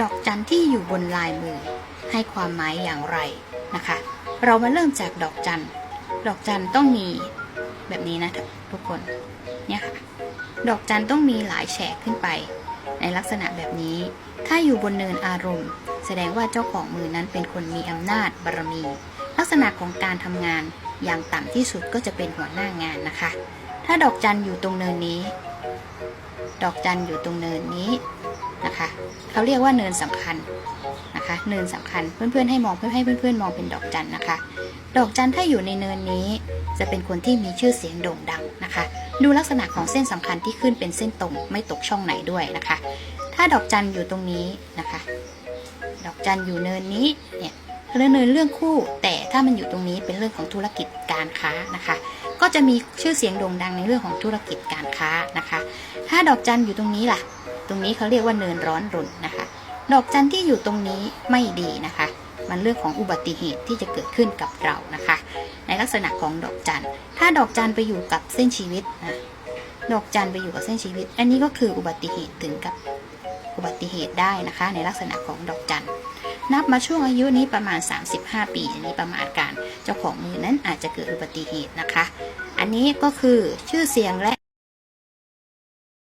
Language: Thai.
ดอกจันที่อยู่บนลายมือ ให้ความหมายอย่างไรนะคะ เรามาเริ่มจากดอกจันดอกจันต้องมีแบบนี้นะทุกคนเนี่ยค่ะดอกจันต้องมีหลายแฉกขึ้นไป ในลักษณะแบบนี้ ถ้าอยู่บนเนินอารมณ์ แสดงว่าเจ้าของมือนั้นเป็นคนมีอำนาจบารมี ลักษณะของการทำงานอย่างต่ำที่สุดก็จะเป็นหัวหน้างานนะคะ ถ้าดอกจันอยู่ตรงเนินนี้ ดอกจันอยู่ตรงเนินนี้ นะคะเขาเรียกว่าเนินสำคัญนะคะเนินสำคัญเพื่อนๆให้มองเพื่อให้เพื่อนๆมองเป็นดอกจันนะคะ ดอกจันถ้าอยู่ในเนินนี้ จะเป็นคนที่มีชื่อเสียงโด่งดังนะคะ ดูลักษณะของเส้นสำคัญที่ขึ้นเป็นเส้นตรงไม่ตกช่องไหนด้วยนะคะ ถ้าดอกจันอยู่ตรงนี้นะคะ ดอกจันอยู่เนินนี้เนี่ยเรื่องเนินเรื่องคู่ แต่ถ้ามันอยู่ตรงนี้เป็นเรื่องของธุรกิจการค้านะคะ ก็จะมีชื่อเสียงโด่งดังในเรื่องของธุรกิจการค้านะคะ ถ้าดอกจันอยู่ตรงนี้ล่ะ ตรงนี้เขาเรียกว่าเนินร้อนรุนนะคะ ดอกจันที่อยู่ตรงนี้ไม่ดีนะคะ มันเรื่องของอุบัติเหตุที่จะเกิดขึ้นกับเรานะคะ ในลักษณะของดอกจันถ้าดอกจันไปอยู่กับเส้นชีวิตนะดอกจันไปอยู่กับเส้นชีวิต อันนี้ก็คืออุบัติเหตุถึงกับอุบัติเหตุได้นะคะ ในลักษณะของดอกจันนับมาช่วงอายุนี้ประมาณ 35 ปีอันนี้ประมาณการ เจ้าของมือนั้นอาจจะเกิดอุบัติเหตุนะคะ อันนี้ก็คือชื่อเสียงและ